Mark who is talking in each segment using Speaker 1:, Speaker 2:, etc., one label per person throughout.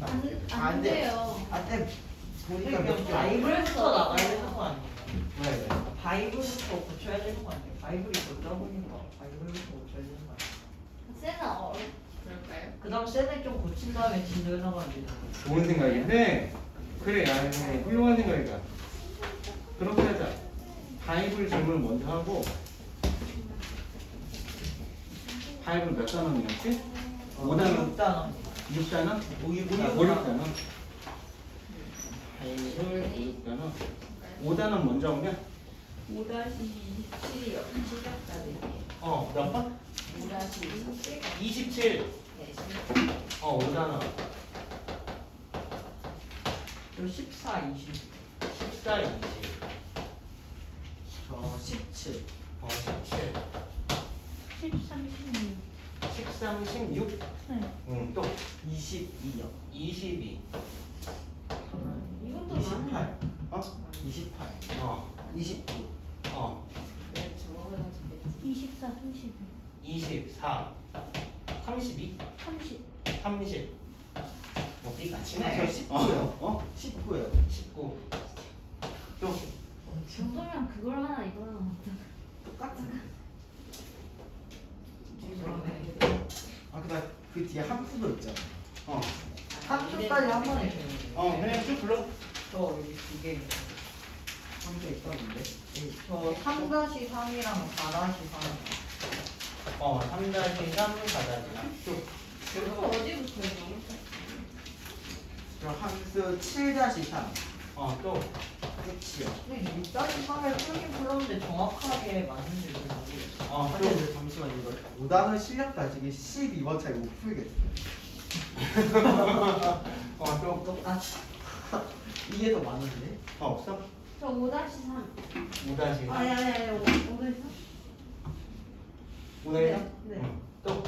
Speaker 1: 안, 안안
Speaker 2: 돼.
Speaker 1: 돼요.
Speaker 2: 아 때 보니까 몇
Speaker 3: 그러니까
Speaker 2: 개.
Speaker 3: 바이블부터 나가야 되는 거 아니에요?
Speaker 2: 왜 왜?
Speaker 3: 바이블부터 고쳐야 되는 거 아니에요? 바이블이 고쳐보니까 바이블부터 고쳐야 되는 거 아니에요?
Speaker 1: 쟤는 어, 그럴까요?
Speaker 3: 그 다음 셋을 좀 고친 다음에 진도에 나가면
Speaker 4: 좋은 생각인데 그래 야 훌륭한 생각이다 그렇게 하자 바이블 질문을 먼저 하고 바이블 몇 단원이었지? 5단원?
Speaker 3: 6단원
Speaker 4: 6단원?
Speaker 3: 오, 육-
Speaker 4: 5,
Speaker 3: 오,
Speaker 4: 6단원 바이블 5단원 5단원 먼저 오면
Speaker 5: 5-27이요. 시작자들이.
Speaker 4: 어몇 번?
Speaker 5: 5-27.
Speaker 4: 27
Speaker 5: 네,
Speaker 4: 어 5단원
Speaker 3: 저 14, 20
Speaker 4: 14, 20
Speaker 3: 저 17.
Speaker 4: 어 17
Speaker 1: 13, 16.
Speaker 4: 13, 16
Speaker 1: 네.
Speaker 4: 응, 또
Speaker 3: 22요
Speaker 4: 22
Speaker 1: 이것도
Speaker 2: 28.
Speaker 4: 어?
Speaker 2: 28.
Speaker 4: 어
Speaker 2: 29.
Speaker 4: 어,
Speaker 5: 네, 저거보다 좀
Speaker 1: 24, 32.
Speaker 4: 24, 32,
Speaker 1: 30.
Speaker 4: 30. 뭐 B가
Speaker 2: 저
Speaker 4: 치네.
Speaker 2: 19요.
Speaker 4: 어?
Speaker 2: 19요.
Speaker 4: 19. 또
Speaker 1: 정도면 그걸 하나 이걸 하나
Speaker 2: 똑같은.
Speaker 3: 그러네
Speaker 2: 아 그다음 그 뒤에 함수도 있잖아.
Speaker 4: 어.
Speaker 3: 함수까지 한 번에 되는
Speaker 4: 어, 그냥 쭉 불러.
Speaker 3: 저 여기 두개 있어요
Speaker 2: 함수 있었는데.
Speaker 3: 저 3-3이랑 4-3
Speaker 4: 어, 3 다시 3 4다시 쭉.
Speaker 1: 그거 어디부터 해요?
Speaker 2: 저 함수 7-3.
Speaker 4: 어, 또.
Speaker 2: 끝이요.
Speaker 3: 근데 6-3을 풀긴 풀었는데 정확하게 맞는지 모르겠어요
Speaker 4: 어,
Speaker 2: 근데
Speaker 4: 또.
Speaker 2: 이제 잠시만 이거 5단원 실력 따지기 12번 차이 못 풀겠어.
Speaker 4: 어, 또.
Speaker 3: 똑같이 이게 더 많은데?
Speaker 4: 어, 없어?
Speaker 1: 저5 다시 3.
Speaker 4: 5 다시
Speaker 1: 아니, 아니, 아니, 5 다시 3.
Speaker 4: 5 다시
Speaker 1: 네,
Speaker 4: 3?
Speaker 1: 네.
Speaker 4: 또.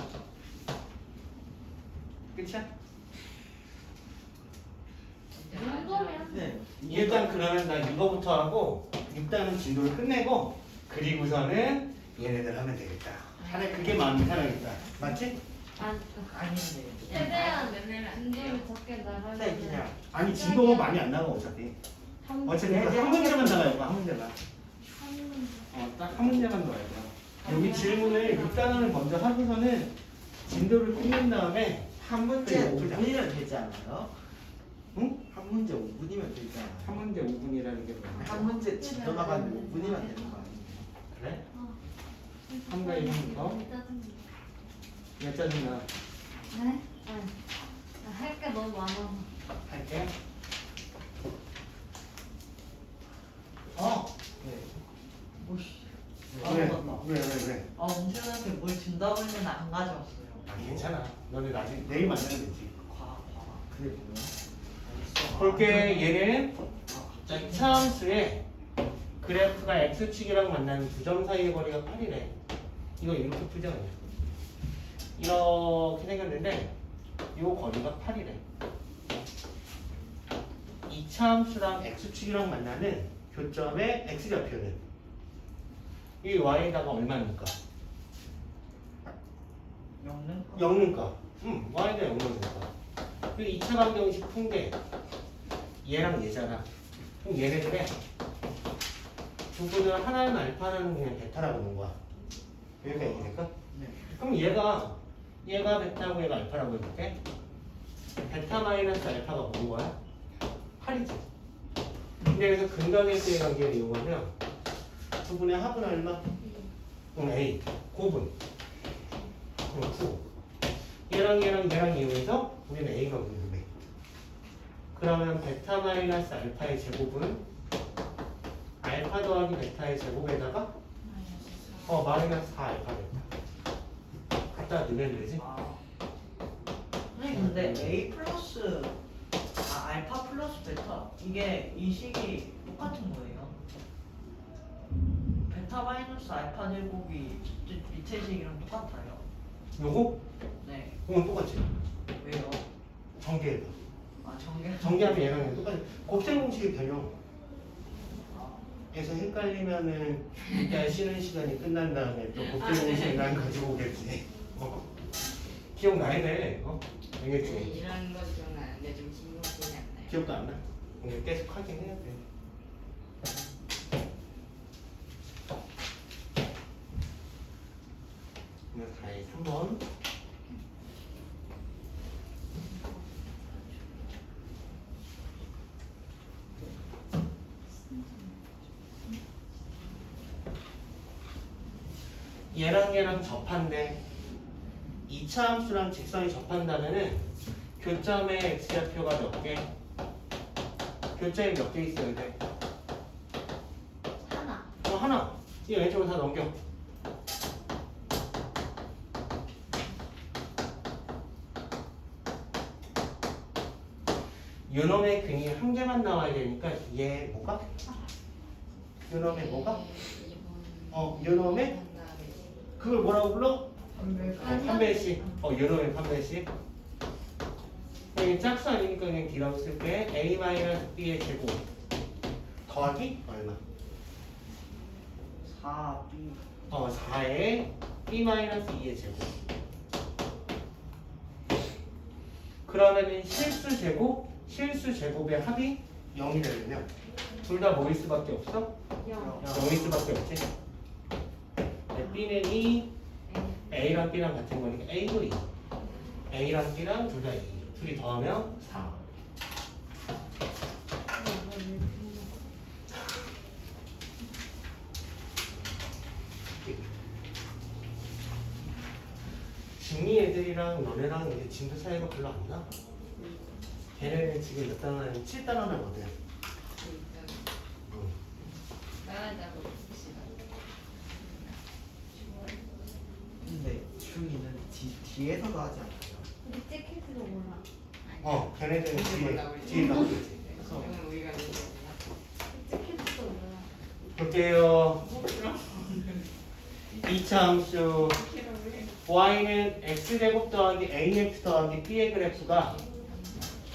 Speaker 4: 끝이야?
Speaker 1: 이 정도면.
Speaker 2: 네.
Speaker 4: 일단 그러면 나 이거부터 하고 6단은 진도를 끝내고 그리고서는 얘네들 하면 되겠다. 차라리 그게 마음이 편하겠다. 맞지?
Speaker 3: 아닌데
Speaker 1: 최대한. 적게
Speaker 2: 네
Speaker 1: 나가면.
Speaker 2: 그냥.
Speaker 4: 아니 진도가 많이 안 나가 어차피.
Speaker 1: 한,
Speaker 4: 어차피
Speaker 2: 네,
Speaker 4: 한 문제만 나가요. 한 문제만.
Speaker 1: 한 문제.
Speaker 4: 어, 딱 한 문제만 넣어야 돼요. 여기 질문을 6단원을 먼저 하고서는 진도를 끝낸 다음에
Speaker 2: 한 문제
Speaker 4: 그래, 보자.
Speaker 2: 5분이면 되지 않아요?
Speaker 4: 응?
Speaker 2: 한 문제 5분이면 되잖아.
Speaker 4: 한 문제 5분이라는 게 뭐야?
Speaker 2: 한 문제 진도 나가는데 5분이면 되는 거 아니에요?
Speaker 4: 그래?
Speaker 1: 어.
Speaker 4: 한가 이름 더?
Speaker 1: 짜증나. 네? 아니. 할게 너무 많아서.
Speaker 4: 할게. 어?
Speaker 2: 네.
Speaker 3: 오씨
Speaker 4: 왜?
Speaker 3: 아 맞다
Speaker 4: 왜, 왜, 왜?
Speaker 3: 아 엄청나게 뭘 준다고 했는데 안 가져왔어요
Speaker 4: 아, 괜찮아. 너네 나중에 내일 만나면 되지.
Speaker 3: 과, 과.
Speaker 2: 그게 뭐야?
Speaker 3: 알겠어.
Speaker 4: 볼게 얘는
Speaker 3: 아,
Speaker 4: 자,
Speaker 3: 갑자기
Speaker 4: 이차함수에 그래프가 x축이랑 만나는 두 점 사이의 거리가 8이래. 이거 이렇게 풀자 그냥. 이렇게 생겼는데 이 거리가 8이래. 이차함수랑 x축이랑 만나는 교점의 x좌표는 이 y에다가 얼마니까?
Speaker 3: 영는
Speaker 4: 0는가? 응, y에다 0는가? 그리고 2차 방정식 푼게 얘랑 얘잖아. 그럼 얘네들의 두분을 하나는 알파 하나는 그냥 베타라고 보는 거야. 여기가 얘기니까?
Speaker 2: 네.
Speaker 4: 그럼 얘가 얘가 베타고 얘가 알파라고 해볼게. 베타 마이너스 알파가 뭔 거야? 8이지. 근데 여기서 근각에서의 관계를 이용하면 두 분의 합은 얼마? 그럼 A, 곱은 그럼 9. 얘랑 얘랑 얘랑 이용해서 우리는 A가 궁금해. 그러면 베타 마이너스 알파의 제곱은 알파 더하기 베타의 제곱에다가 어 마이너스 4 알파 베타. 갖다 넣으면 되지?
Speaker 3: 아 아니 근데 A 플러스 아 알파 플러스 베타 이게 이 식이 똑같은 거예요 베타 마이너스 알파 제곱이 밑- 밑에 식이랑 똑같아요
Speaker 4: 요거?
Speaker 3: 네
Speaker 4: 그건 똑같지.
Speaker 3: 왜요?
Speaker 4: 전개해봐.
Speaker 3: 아 전개
Speaker 4: 전개하면 얘랑 얘랑 똑같이. 곱셈 공식이 변형.
Speaker 3: 아,
Speaker 4: 해서 헷갈리면은 이따 쉬는 시간이 끝난 다음에 또
Speaker 5: 아,
Speaker 4: 곱셈
Speaker 5: 네.
Speaker 4: 공식 난 가지고 오겠지. 어. 기억나야 돼. 어?
Speaker 5: 네,
Speaker 4: 알겠지?
Speaker 5: 이런 거 기억나는데 좀
Speaker 4: 기억도 안 나? 근데 계속 하긴 해야 돼. 그러면 4에 3번. 얘랑 얘랑 접한데 2차 함수랑 직선이 접한다면은 교점의 x좌표가 몇 개? 교점이 몇 개 있어야 돼?
Speaker 1: 하나.
Speaker 4: 어 하나. 이 왼쪽으로 다 넘겨. 요놈의 근이 한 개만 나와야 되니까 얘 뭐가? 요놈의 뭐가? 어 요놈의 그걸 뭐라고 불러? 판별식. 어, 판별식. 여기 짝수 아니니까 그냥 D라고 쓸게. A-B의 제곱. 더하기 얼마?
Speaker 3: 4B
Speaker 4: 어, 4에 B-2의 제곱. 그러면은 실수 제곱, 실수 제곱의 합이 0이 되려면 둘다 뭐일 수밖에 없어?
Speaker 1: 영.
Speaker 4: 0일 수밖에 없지. 네, B는 2, A랑 B랑 같은 거니까 A도 2. A랑 B랑 둘 다 2. 둘이 더하면 4. 중이 애들이랑 너네랑 이제 진도 차이가 별로 안 나. 걔네는 지금 몇 단원이면 7단원이거든. 응.
Speaker 5: 나가자고 봅시다.
Speaker 3: 근데 중이는 뒤, 뒤에서도 하지 않나요?
Speaker 1: 우리 잭켓도 몰라.
Speaker 4: 어, 걔네들은 뒤에,
Speaker 5: 우리.
Speaker 4: 뒤에 나오지.
Speaker 3: 그래서
Speaker 5: 이건 우리가 얘기했구나.
Speaker 1: 잭켓도 몰라.
Speaker 4: 볼게요.
Speaker 5: 뭐 그럼
Speaker 4: 2차 함수
Speaker 5: 키로 왜?
Speaker 4: y는 x제곱 더하기 ax 더하기 b의 그래프가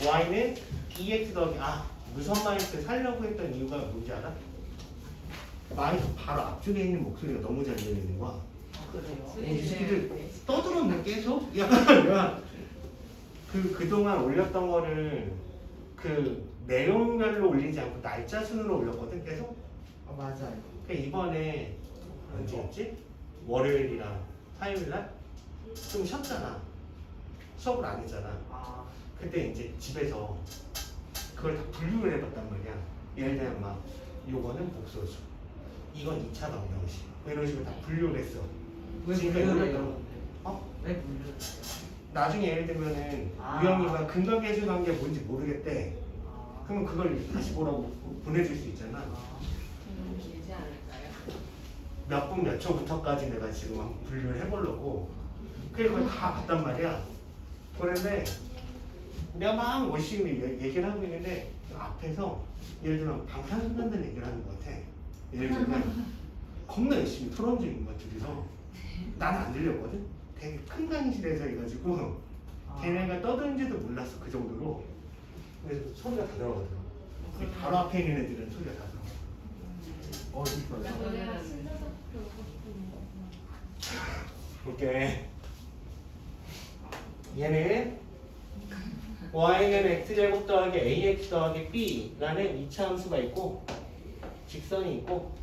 Speaker 4: y는 2x 더하기 아 무선 마이크 살려고 했던 이유가 뭔지 알아? 마이크 바로 앞쪽에 있는 목소리가 너무 잘 들리는 거야. 이 새끼들 떠들었네 계속? 약간 내가 그 그동안 올렸던 거를 그 내용별로 올리지 않고 날짜 순으로 올렸거든 계속?
Speaker 3: 아 맞아요
Speaker 4: 그 이번에 언제였지? 월요일이랑 화요일날 좀 쉬었잖아. 수업을 안 했잖아.
Speaker 3: 아
Speaker 4: 그때 이제 집에서 그걸 다 분류를 해봤단 말이야. 예를 들면 막 요거는 복소수, 이건 2차 방정식, 뭐 이런 식으로 다 분류를 했어.
Speaker 3: 왜
Speaker 4: 어?
Speaker 3: 왜 물려요?
Speaker 4: 나중에 예를 들면은
Speaker 3: 아.
Speaker 4: 우영이가 근각계수 관계 뭔지 모르겠대.
Speaker 3: 아,
Speaker 4: 그러면 그걸 다시 보라고 보내줄 수 있잖아.
Speaker 5: 아좀 길지 않을까요?
Speaker 4: 몇 분 몇 초부터까지 내가 지금 한번 분류를 해보려고 그래 그걸 다 봤단 말이야 그런데 내가 막 열심히 얘- 얘기를 하고 있는데 그 앞에서 예를 들면 방탄소년단 얘기를 하는 것 같아 예를 들면 겁나 열심히 토론 중인 거야 둘이서 나는 안 들렸거든 되게 큰 강의실에서 해가지고
Speaker 3: 아.
Speaker 4: 걔네가 떠드는지도 몰랐어 그 정도로 그래서 소리가 다 들어가더라고 바로 앞에 있는 애들은 소리가 다 들어가?
Speaker 1: 내가 오고 싶은
Speaker 4: 오케이. 얘는 y는 x제곱 더하기 ax 더하기 b라는 2차 함수가 있고 직선이 있고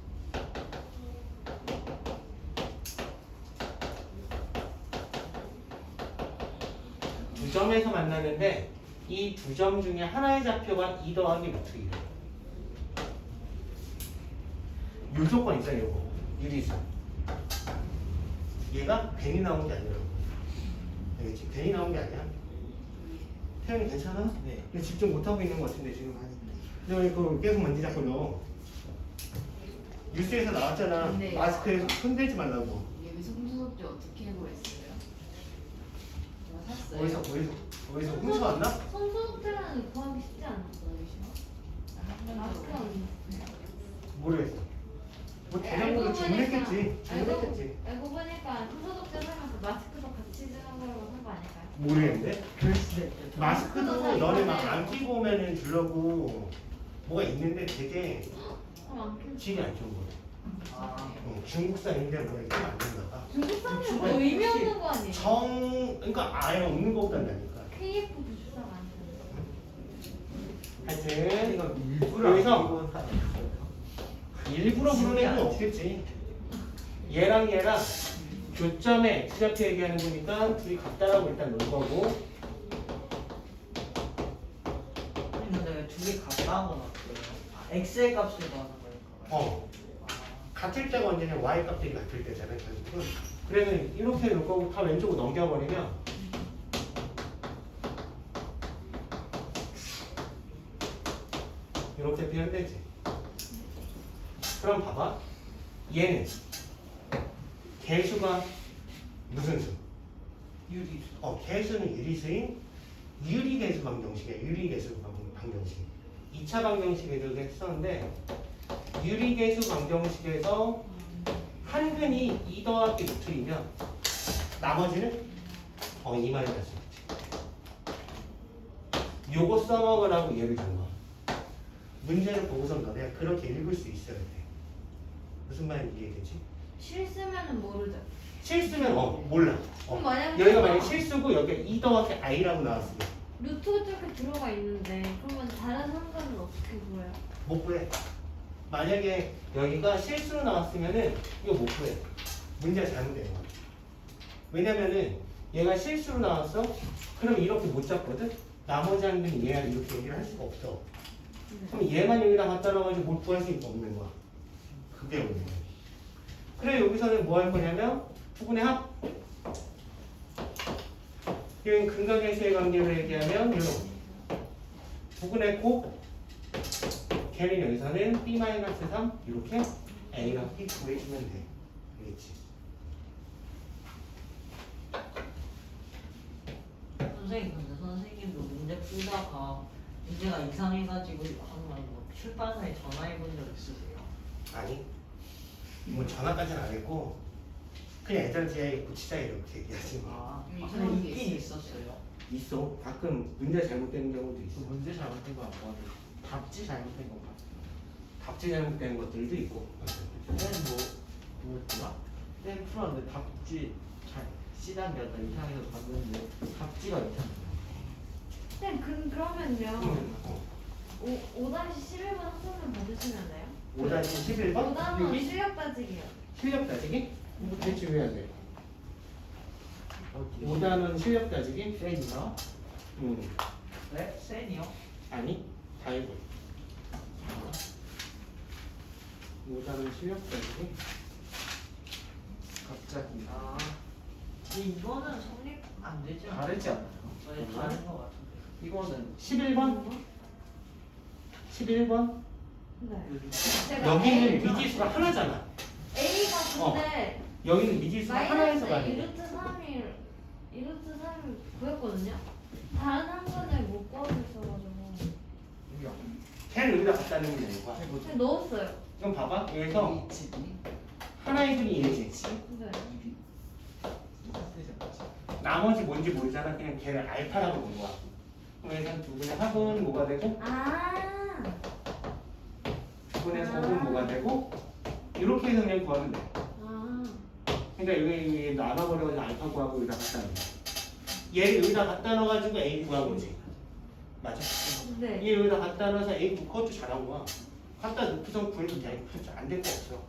Speaker 4: 두 점에서 만나는데 이 두 점 중에 하나의 좌표가 2 더하기 루트 1. 요 조건 있잖아요, 요거. 유리수. 얘가 괜히 나온 게 아니라고. 알겠지? 괜히 나온 게 아니야. 태연이 괜찮아?
Speaker 3: 네
Speaker 4: 근데 집중 못하고 있는 것 같은데 지금 근데 왜그 계속 만지자고 너 뉴스에서 나왔잖아
Speaker 5: 네.
Speaker 4: 마스크에서 손대지 말라고
Speaker 5: 여기 송수섭지 어떻게 구했어 요? 뭐 샀어요?
Speaker 4: 어디서 어디서 어디서 훔쳐왔나?
Speaker 1: 손소독제라는 거 구하기 쉽지 언니.
Speaker 4: 모르겠어 뭐 대장부로 주문했겠지 주문했겠지
Speaker 1: 알고 보니까 손소독제 사면서 마스크도 같이 주는 거라고 한거 아닐까요?
Speaker 4: 모르겠는데
Speaker 3: 있겠다
Speaker 4: 마스크도 너네 막 안 끼고 오면은 주려고 뭐가 있는데 되게
Speaker 1: 안.
Speaker 4: 질이 안 좋은 거야
Speaker 3: 아
Speaker 4: 어, 중국산 인데 뭐가 이게 안 된다 봐
Speaker 1: 중국 사람은
Speaker 4: 아니,
Speaker 1: 뭐 의미 없는 거 아니에요?
Speaker 4: 정 그러니까 아예 없는 거보다 나니까
Speaker 1: KF 주사가 아니잖아.
Speaker 4: 하여튼
Speaker 2: 이거 일부러
Speaker 4: 여기서-. 일부러 부르는 애는 없겠지. 얘랑 얘랑 교점에 X좌표 얘기하는 거니까 둘이 같다라고 일단 놓은 거고
Speaker 3: 근데 왜두개 같다고 놨어요? 아, x의 값을 구하는 거니까.
Speaker 4: 어
Speaker 3: 아,
Speaker 4: 같을 때가 언제냐 y 값들이 같을 때잖아요 결국은 그래서 이렇게 놓을 거고 다 왼쪽으로 넘겨버리면 이렇게 표현되지 그럼 봐봐 얘는 개수가 무슨 수?
Speaker 3: 유리수.
Speaker 4: 어, 개수는 유리수인 유리개수 방정식이야. 유리개수 방- 방정식. 2차 방정식에도 했었는데 유리개수 방정식에서 한 근이 2 더하기 루트이면 나머지는 어, 2 마이너스 루트. 요거 써먹으라고 예를 든 거. 문제를 보고선 너네 그렇게 읽을 수 있어야 돼. 무슨 말인지 이해되지?
Speaker 1: 실수면은 모르죠.
Speaker 4: 실수면 어 몰라. 어.
Speaker 1: 그럼 만약에
Speaker 4: 여기가 만약 실수고 여기 2 더하기 i라고 나왔으면
Speaker 1: 루트가 저렇게 들어가 있는데 그러면 다른 상관은 어떻게 보여요?
Speaker 4: 못 구해. 만약에 여기가 실수로 나왔으면은 이거 못 구해. 문제가 잘못된 거야. 왜냐면은 얘가 실수로 나왔어? 그럼 이렇게 못 잡거든? 나머지 한 분이 얘랑 이렇게 얘기를 할 수가 없어. 그럼 얘만 여기다 갖다 놔가지고 뭘 구할 수 없는 거야. 그게 문제야. 그래 여기서는 뭐 할 거냐면 부분의 합. 이건 근각에서의 관계를 얘기하면 이런 부분의 곱 걔는 여기서는 b-3 이렇게 a랑 b 구해주면 돼. 알겠지?
Speaker 3: 선생님 근데 선생님도 문제 풀다가 문제가 이상해가지고 한번 뭐 출판사에 전화해 본 적 있으세요?
Speaker 4: 아니 뭐 전화까지는 안 했고 그냥 애들한테 고치자 이렇게 얘기하지 뭐.
Speaker 3: 아,
Speaker 5: 음,
Speaker 3: 아 근데
Speaker 5: 게
Speaker 3: 있긴. 있었어요.
Speaker 4: 있어. 가끔 문제 잘못되는 경우도
Speaker 2: 그
Speaker 4: 있어.
Speaker 2: 문제 잘못된 거 같고 답지 잘못된 거 같고
Speaker 4: 답지 잘못되는 것들도 있고.
Speaker 2: 쌤 뭐, 뭐였더라? 쌤 풀었는데 답지 잘 C단계였다 이상해서 봤는데 답지가 이상해
Speaker 1: 쌤, 그, 그러면요.
Speaker 4: 응. 어.
Speaker 1: 5, 5-11번 학생은 받으시면 돼요?
Speaker 4: 5-11번?
Speaker 1: 5단원
Speaker 4: 여기
Speaker 1: 실력 따지기요.
Speaker 4: 실력 따지기? 뭐 대충 해야 돼.
Speaker 2: 어디?
Speaker 4: 5단원 실력 따지기?
Speaker 2: 쌤이나?
Speaker 4: 응.
Speaker 3: 네? 센이요?
Speaker 4: 아니, 다 해보. 5단원 실력 따지기?
Speaker 2: 갑자기
Speaker 3: 아, 근데 이거는 성립 안 되지?
Speaker 2: 다르지 않아요?
Speaker 3: 네, 다른 거 같은데.
Speaker 2: 이거는
Speaker 4: 11번? 11번?
Speaker 1: 네. 제가
Speaker 4: 여기는
Speaker 1: A-
Speaker 4: 미지수가 하나잖아.
Speaker 1: A가 근데
Speaker 4: 여기는 미지수가 하나에서 가는
Speaker 1: 2루트 3일 2루트 3일 구했거든요? 다른 한 번을 못
Speaker 2: 여기야
Speaker 4: 걔를 여기다 갖다 놓으면 되는 거야.
Speaker 2: 해보자
Speaker 1: 근데 넣었어요
Speaker 4: 그럼 봐봐. 여기서 하나의 분이.
Speaker 1: 네.
Speaker 2: E 똑같지 않지?
Speaker 4: 나머지 뭔지 모르잖아. 그냥 걔를 알파라고 놓은 거야. 그럼 여기서 두 분의 합은 뭐가 되고,
Speaker 1: 아
Speaker 4: 두 분의 적은 뭐가 되고, 이렇게 해서 그냥 구하면 돼.
Speaker 1: 아.
Speaker 4: 그러니까 여기, 여기 나눠버려가지고 알파 구하고 여기다 갖다 놓은 거야. 얘를 여기다 갖다 넣어가지고 A 구한 거지. 맞아?
Speaker 1: 네.
Speaker 4: 얘 여기다 갖다 A 구 그것도 잘한 거야. 갖다 놓고선 구해도 돼. 안될 거 없어.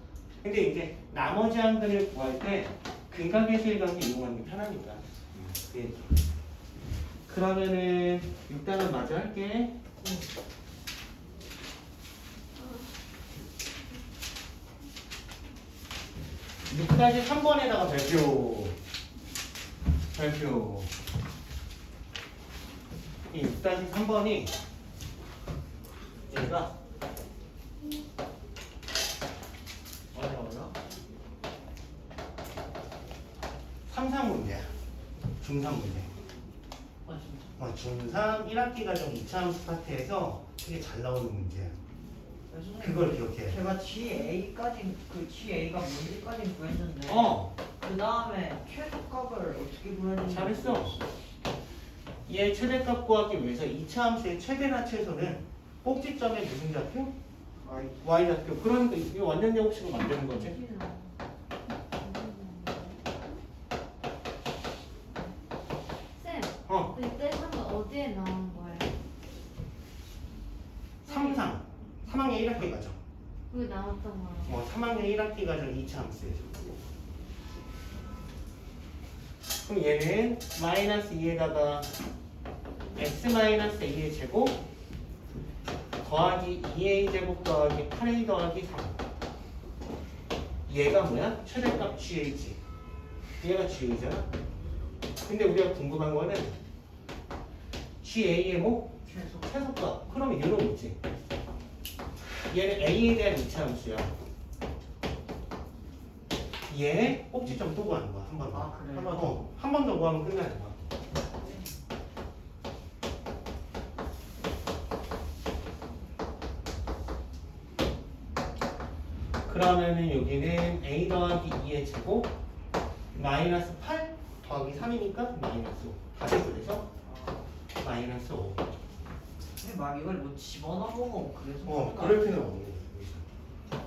Speaker 4: 근데 이제 나머지 한 근을 구할 때 근각에서의 관계 이용하는 게 편하니까. 예. 그러면은 6단은 마저 할게. 6까지 3번에다가 발표. 발표. 이 6-3번이 얘가
Speaker 2: 어려워요?
Speaker 4: 3상 문제야. 중3 문제.
Speaker 3: 아, 진짜.
Speaker 4: 어, 중3 1학기 과정 2차 함수 파트에서 되게 잘 나오는 문제야.
Speaker 3: 네, 선생님,
Speaker 4: 그걸 기억해.
Speaker 3: 제가 GA까지 그 GA가 뭔지까지 구했는데
Speaker 4: 어,
Speaker 3: 그 다음에 최소값을 어떻게 구해야 되는지
Speaker 4: 잘했어. 얘 최대값 구하기 위해서 2차 함수의 최대나 최소는 꼭지점에 무슨 좌표? y 좌표. 그러니까 이거 완전 제곱식으로 만드는 거지.
Speaker 1: 쌤,
Speaker 4: 어,
Speaker 1: 어디에 나온 거예요?
Speaker 4: 3학년 1학기 가죠.
Speaker 1: 그게 나왔던.
Speaker 4: 뭐 3학년 1학기 가정 2차 함수예요. 그럼 얘는 마이너스 2에다가 x 마이너스 2의 제곱 더하기 2a 제곱 더하기 8a 더하기 3 얘가 뭐야? 최대값 gh 얘가 g잖아 근데 우리가 궁금한 거는 ga의 뭐?
Speaker 3: 최소.
Speaker 4: 최소값 그러면 거 있지 얘는 a에 대한 2차 함수야 얘 꼭지점 또 구하는 거야 한 번 더.
Speaker 3: 아 그래요?
Speaker 2: 한번
Speaker 4: 어, 한번 더 구하면 끝나는 거야. 그러면은 여기는 a 더하기 2의 제곱 마이너스 8 더하기 3이니까 마이너스 5. 다시 그래서 마이너스 5.
Speaker 3: 근데 막 이걸 뭐 집어넣어 그래서
Speaker 4: 어,
Speaker 3: 그럴까?
Speaker 4: 그럴 필요는 거야.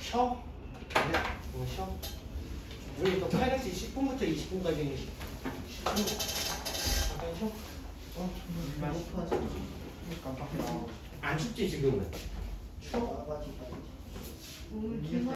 Speaker 4: 쉬어? 그래, 어, 쉬어. 우리 또 8시 10분부터 20분까지 10분. 잠깐 쉬어.
Speaker 3: 어 정말 배고파지 깜빡 나와
Speaker 4: 안 춥지 지금은? 추워?
Speaker 3: 나가지고
Speaker 1: 오늘 기사